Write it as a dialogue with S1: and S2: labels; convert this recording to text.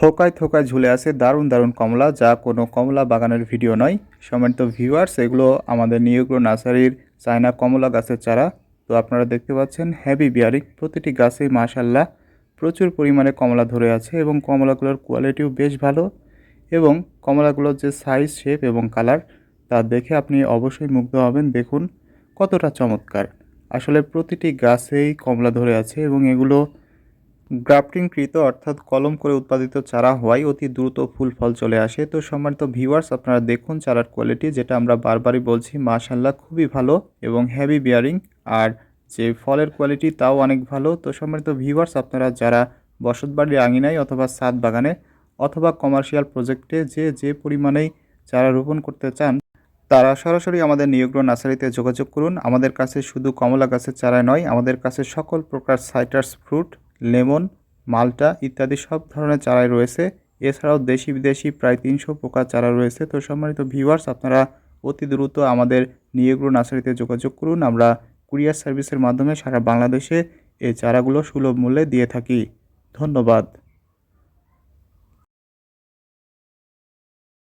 S1: থোকায় থোকায় ঝুলে আছে দারুণ দারুণ কমলা, যা কোনো কমলা বাগানের ভিডিও নয়। সম্মানিত ভিউয়ার্স এগুলো আমাদের নিয়োগ্র নার্সারির চায়না কমলা গাছের চারা। তো আপনারা দেখতে পাচ্ছেন হ্যাভি বিয়ারিং প্রতিটি গাছেই মাশাল্লাহ প্রচুর পরিমাণে কমলা ধরে আছে এবং কমলাগুলোর কোয়ালিটিও বেশ ভালো এবং কমলাগুলোর যে সাইজ শেপ এবং কালার তা দেখে আপনি অবশ্যই মুগ্ধ হবেন। দেখুন কতটা চমৎকার। আসলে প্রতিটি গাছেই কমলা ধরে আছে এবং এগুলো গ্রাফটিংকৃত অর্থাৎ কলম করে উৎপাদিত চারা হওয়ায় অতি দ্রুত ফুল ফল চলে আসে। তো সম্মানিত ভিউয়ার্স, আপনারা দেখুন চারার কোয়ালিটি, যেটা আমরা বারবারই বলছি মাশাল্লাহ খুবই ভালো এবং হেভি বিয়ারিং। আর যে ফলের কোয়ালিটি, তাও অনেক ভালো। তো সম্মানিত ভিউয়ার্স, আপনারা যারা বসতবাড়ির আঙিনায় অথবা ছাদ বাগানে অথবা কমার্শিয়াল প্রজেক্টে যে যে পরিমাণেই চারা রোপণ করতে চান, তারা সরাসরি আমাদের নিয়োগ্র নার্সারিতে যোগাযোগ করুন। আমাদের কাছে শুধু কমলা গাছের চারা নয়, আমাদের কাছে সকল প্রকার সাইটার্স ফ্রুট লেমন, মালটা ইত্যাদি সব ধরনের চারাই রয়েছে। এছাড়াও দেশি বিদেশি প্রায় তিনশো প্রকার চারা রয়েছে। তো সম্মানিত ভিউয়ার্স আপনারা অতি দ্রুত আমাদের নিয়েগ্রো নার্সারিতে যোগাযোগ করুন। আমরা কুরিয়ার সার্ভিসের মাধ্যমে সারা বাংলাদেশে এই চারাগুলো সুলভ মূল্যে দিয়ে থাকি। ধন্যবাদ।